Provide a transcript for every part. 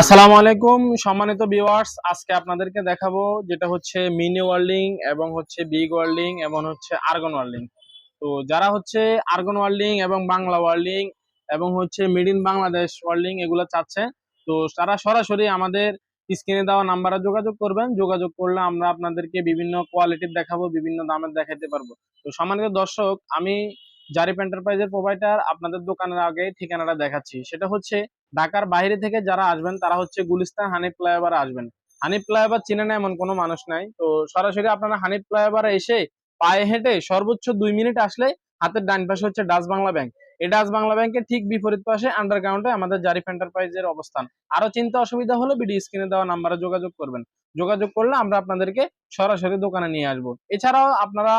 আসসালামু আলাইকুম, সম্মানিত ভিউয়ার্স আজকে আপনাদেরকে দেখাবো যেটা হচ্ছে মিনি ওয়ার্ল্ডিং এবং হচ্ছে বিগ ওয়ার্ল্ডিং এবং হচ্ছে আর্গন ওয়ার্ল্ডিং তো যারা হচ্ছে আর্গন ওয়ার্ল্ডিং এবং বাংলা ওয়ার্ল্ডিং এবং হচ্ছে মিড ইন বাংলাদেশ ওয়ার্ল্ডিং এগুলো চাচ্ছে, তো তারা সরাসরি আমাদের স্ক্রিনে দেওয়া নাম্বারে যোগাযোগ করবেন। যোগাযোগ করলে আমরা আপনাদেরকে বিভিন্ন কোয়ালিটির দেখাবো, বিভিন্ন দামের দেখাতে পারব। তো সম্মানিত দর্শক, আমি জারিপ এন্টারপ্রাইজের প্রোভাইডার আপনাদের দোকানের আগে ঠিকানাটা দেখাচ্ছি। সেটা হচ্ছে ঢাকার বাইরে থেকে যারা আসবেন, তারা হচ্ছে গুলিস্তান হানিফ ফ্লাইওভার আসবেন। হানিফ ফ্লাইওভার চিনে না এমন কোনো মানুষ নাই। তো সরাসরি আপনারা হানিফ ফ্লাইওভারে এসে পায়ে হেঁটে সর্বোচ্চ দুই মিনিট আসলে হাতের ডান পাশে হচ্ছে ডাচ বাংলা ব্যাংক এই ডাচ বাংলা ব্যাংকের ঠিক বিপরীত পাশে আন্ডারগ্রাউন্ডে আমাদের জারিফ এন্টারপ্রাইজের অবস্থান। আরও চিন্তা অসুবিধা হলে ভিডিও স্ক্রিনে দেওয়া নাম্বারে যোগাযোগ করবেন। যোগাযোগ করলে আমরা আপনাদেরকে সরাসরি দোকানে নিয়ে আসব। এছাড়াও আপনারা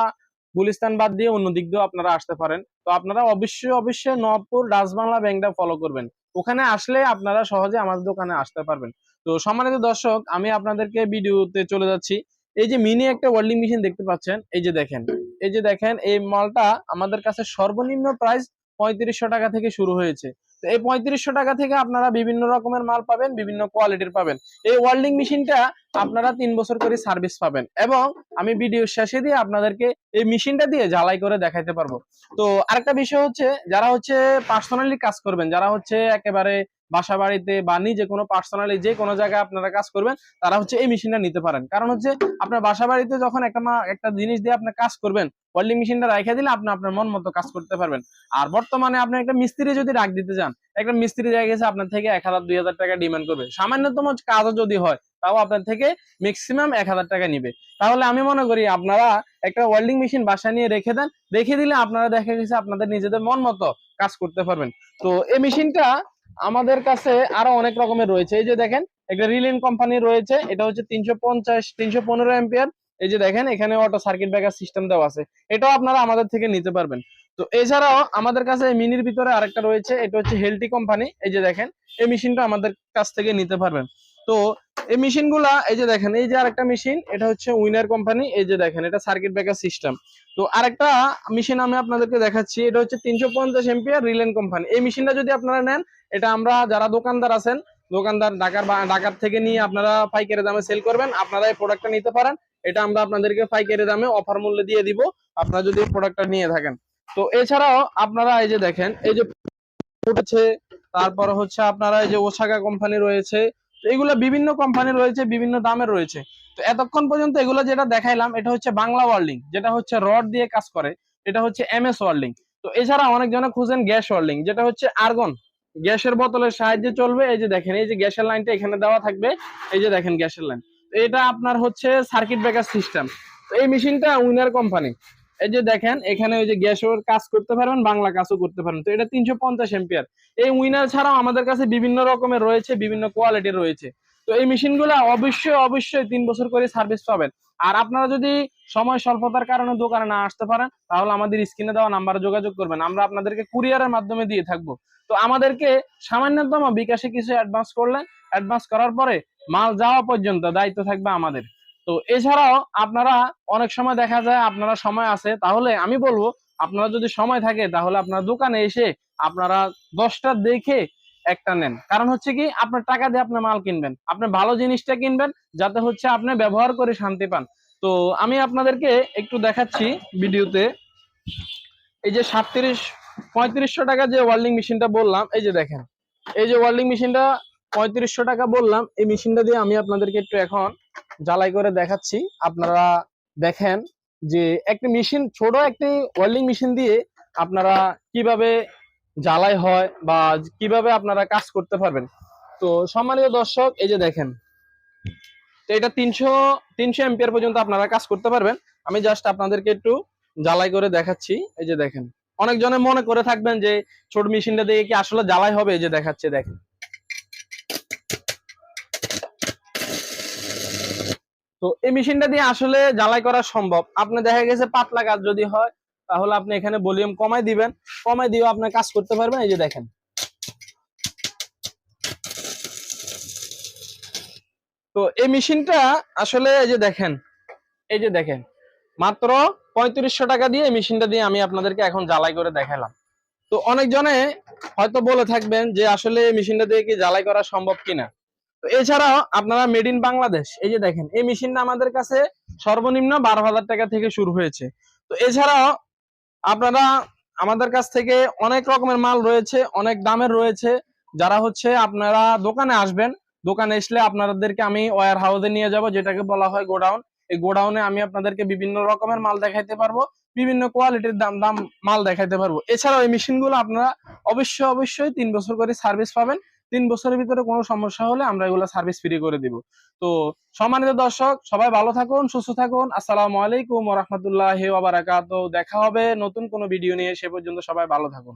গুলিস্তান বাদ দিয়ে অন্য দিক দিয়েও আপনারা আসতে পারেন। তো আপনারা অবশ্যই অবশ্যই নবপুর ডাচ বাংলা ব্যাংকটা ফলো করবেন। ওখানে আসলে আপনারা সহজে আমাদের দোকানে আসতে পারবেন। তো সম্মানিত দর্শক, আমি আপনাদেরকে ভিডিওতে চলে যাচ্ছি। এই যে মিনি একটা ওয়েল্ডিং মেশিন দেখতে পাচ্ছেন, এই যে দেখেন। এই যে দেখেন, এই মালটা আমাদের কাছে সর্বনিম্ন প্রাইস পঁয়ত্রিশশো টাকা থেকে শুরু হয়েছে। এই পঁয়ত্রিশশো টাকা থেকে আপনারা বিভিন্ন রকমের মাল পাবেন, বিভিন্ন কোয়ালিটির পাবেন। এই ওয়েল্ডিং মেশিনটা আপনারা তিন বছর করে সার্ভিস পাবেন এবং আমি ভিডিও শেষে দিয়ে আপনাদেরকে এই মেশিনটা দিয়ে জ্বালাই করে দেখাইতে পারব। তো আরেকটা বিষয় হচ্ছে, যারা হচ্ছে পার্সোনালি কাজ করবেন, যারা হচ্ছে একেবারে বাসা বাড়িতে বা নিজে কোনো পার্সোনালি যে কোনো জায়গায় আপনারা কাজ করবেন, তারা হচ্ছে এই মেশিনটা নিতে পারেন। কারণ হচ্ছে আপনার বাসা বাড়িতে যখন একটা মা- একটা জিনিস দিয়ে আপনি কাজ করবেন ওয়েল্ডিং মেশিনটা রেখে দিলে আপনি আপনার মন মতো কাজ করতে পারবেন। আর বর্তমানে আপনি একটা মিস্ত্রি যদি রাখ দিতে যান একটা মিস্ত্রি জায়গা গেছে আপনার থেকে এক হাজার, দুই হাজার টাকা ডিমান্ড করবে। সামান্যতম কাজও যদি হয়, তাও আপনার থেকে ম্যাক্সিমাম এক হাজার টাকা নিবে। তাহলে আমি মনে করি আপনারা একটা ওয়েল্ডিং মেশিন বাসা নিয়ে রেখে দেন, রেখে দিলে আপনারা দেখা গেছে আপনাদের নিজেদের মন মতো কাজ করতে পারবেন। তো এই মেশিনটা আমাদের কাছে আরও অনেক রকমের রয়েছে। এই যে দেখেন, একটা রিলিন কোম্পানি রয়েছে, এটা হচ্ছে তিনশো পঞ্চাশ, তিনশো পনেরো এম্পিয়ার এই যে দেখেন, এখানে অটো সার্কিট ব্রেকার সিস্টেম দেওয়া আছে। এটাও আপনারা আমাদের থেকে নিতে পারবেন। তো এছাড়াও আমাদের কাছে মিনির ভিতরে আরেকটা রয়েছে, এটা হচ্ছে হেলটি কোম্পানি। এই যে দেখেন, এই মেশিনটা আমাদের কাছ থেকে নিতে পারবেন। তো এই মেশিনগুলা, এই যে দেখেন, এই যে আরেকটা মেশিন এটা হচ্ছে উইনার কোম্পানি এই যে দেখেন, এটা সার্কিট ব্রেকার সিস্টেম তো আরেকটা মেশিন আমি আপনাদেরকে দেখাচ্ছি, এটা হচ্ছে তিনশো পঞ্চাশ এম্পিয়ার রিলেন কোম্পানি এই মেশিনটা যদি আপনারা নেন, এটা আমরা যারা দোকানদার আছেন, দোকানদার ঢাকার ঢাকার থেকে নিয়ে আপনারা পাইকারি দামে সেল করবেন, আপনারা এই প্রোডাক্টটা নিতে পারেন। এটা আমরা আপনাদেরকে পাইকারি দামে অফার মূল্যে দিয়ে দিব, আপনারা যদি প্রোডাক্টটা নিয়ে থাকেন। তো এছাড়াও আপনারা এই যে দেখেন, এই যে উঠেছে তারপর হচ্ছে আপনারা এই যে ওসাকা কোম্পানি রয়েছে তো এগুলো বিভিন্ন কোম্পানি রয়েছে, বিভিন্ন দামের রয়েছে। তো এতক্ষণ পর্যন্ত এগুলো যেটা দেখাইলাম, এটা হচ্ছে বাংলা ওয়ার্ল্ডিং যেটা হচ্ছে রড দিয়ে কাজ করে, এটা হচ্ছে এম এস ওয়ার্ল্ডিং তো এছাড়া অনেকজনে খুঁজেন গ্যাস ওয়ার্ল্ডিং যেটা হচ্ছে আর্গন গ্যাসের বোতলের সাহায্যে চলবে, এই যে দেখেন, এই যে গ্যাসের লাইনটা এখানে দেওয়া থাকবে, এই যে দেখেন গ্যাসের লাইন এটা আপনার হচ্ছে সার্কিট ব্রেকার সিস্টেম এই মেশিনটা উইনার কোম্পানি এই যে দেখেন, এখানে ওই যে গ্যাসের কাজ করতে পারবেন, বাংলা কাজও করতে পারেন তো এটা তিনশো পঞ্চাশ এম্পিয়ার এই উইনার ছাড়াও আমাদের কাছে বিভিন্ন রকমের রয়েছে, বিভিন্ন কোয়ালিটির রয়েছে। তো এই মেশিনগুলো অবশ্যই অবশ্যই তিন বছর করে সার্ভিস পাবেন। আর আপনারা যদি সময় স্বল্পতার কারণে দোকানে না আসতে পারেন, তাহলে আমাদের স্ক্রিনে দেওয়া নাম্বারে যোগাযোগ করবেন। আমরা আপনাদেরকে কুরিয়ারের মাধ্যমে দিয়ে থাকব। তো আমাদেরকে সামান্যতম বিকাশে কিছু অ্যাডভান্স করলেন। অ্যাডভান্স করার পরে মাল যাওয়া পর্যন্ত দায়িত্ব থাকবে আমাদের। তো এছাড়াও আপনারা অনেক সময় দেখা যায় আপনারা সময় আছে, তাহলে আমি বলব আপনারা যদি সময় থাকে তাহলে আপনার দোকানে এসে আপনারা দশটা দেখে একটা নেন। কারণ হচ্ছে কি আপনার টাকা দিয়ে আপনি মাল কিনবেন, আপনি ভালো জিনিসটা কিনবেন যাতে হচ্ছে আপনি ব্যবহার করে শান্তি পান। তো আমি আপনাদেরকে একটু দেখাচ্ছি ভিডিওতে। এই যে সাতত্রিশ, পঁয়ত্রিশশো টাকা যে ওয়ার্ল্ডিং মেশিনটা বললাম, এই যে দেখেন। এই যে ওয়ার্ল্ডিং মেশিনটা পঁয়ত্রিশশো টাকা বললাম, এই মেশিনটা দিয়ে আমি আপনাদেরকে একটু এখন জ্বালাই করে দেখাচ্ছি। আপনারা দেখেন যে একটি মেশিন, ছোট একটি ওয়েল্ডিং মেশিন দিয়ে আপনারা কীভাবে জ্বালাই হয় বা কীভাবে আপনারা কাজ করতে পারবেন। তো সম্মানিত দর্শক, এই যে দেখেন। তো এটা তিনশো তিনশো এম্পিয়ার পর্যন্ত আপনারা কাজ করতে পারবেন। আমি জাস্ট আপনাদেরকে একটু জ্বালাই করে দেখাচ্ছি। এই যে দেখেন। অনেকজনে মনে করে থাকবেন যে ছোট মেশিনটা দিয়ে কি আসলে জ্বালাই হবে? এই যে দেখাচ্ছে, দেখেন। তো এই মেশিনটা দিয়ে আসলে জ্বালাই করা সম্ভব। আপনি দেখা গেছে পাতলা কাজ যদি হয়, তাহলে আপনি এখানে ভলিউম কমাই দিবেন। কমাই দিয়েও আপনি কাজ করতে পারবেন, এই যে দেখেন। তো এই মেশিনটা আসলে এই যে দেখেন, এই যে দেখেন, মাত্র পঁয়ত্রিশশো টাকা দিয়ে মেশিনটা দিয়ে আমি আপনাদেরকে এখন জ্বালাই করে দেখালাম। তো অনেকজনে হয়তো বলে থাকবেন যে আসলে এই মেশিনটা দিয়ে কি জ্বালাই করা সম্ভব কিনা। তো এছাড়াও আপনারা মেড ইন বাংলাদেশ, এই যে দেখেন, এই মেশিনটা আমাদের কাছে সর্বনিম্ন বারো হাজার টাকা থেকে শুরু হয়েছে। তো এছাড়াও আপনারা আমাদের কাছ থেকে অনেক রকমের মাল রয়েছে, অনেক দামের রয়েছে। যারা হচ্ছে আপনারা দোকানে আসবেন, দোকানে আসলে আপনাদেরকে আমি ওয়ার হাউসে নিয়ে যাব, যেটাকে বলা হয় গোডাউন। এই গোডাউনে আমি আপনাদেরকে বিভিন্ন রকমের মাল দেখাইতে পারব, বিভিন্ন কোয়ালিটির দাম দাম মাল দেখাইতে পারব। এছাড়াও এই মেশিনগুলো আপনারা অবশ্যই অবশ্যই তিন বছর করে সার্ভিস পাবেন। তিন বছরের ভিতরে কোনো সমস্যা হলে আমরা এগুলো সার্ভিস ফ্রি করে দিব। তো সম্মানিত দর্শক, সবাই ভালো থাকুন, সুস্থ থাকুন। আসসালামু আলাইকুম রহমতুল্লাহ তো দেখা হবে নতুন কোনো ভিডিও নিয়ে। সে পর্যন্ত সবাই ভালো থাকুন।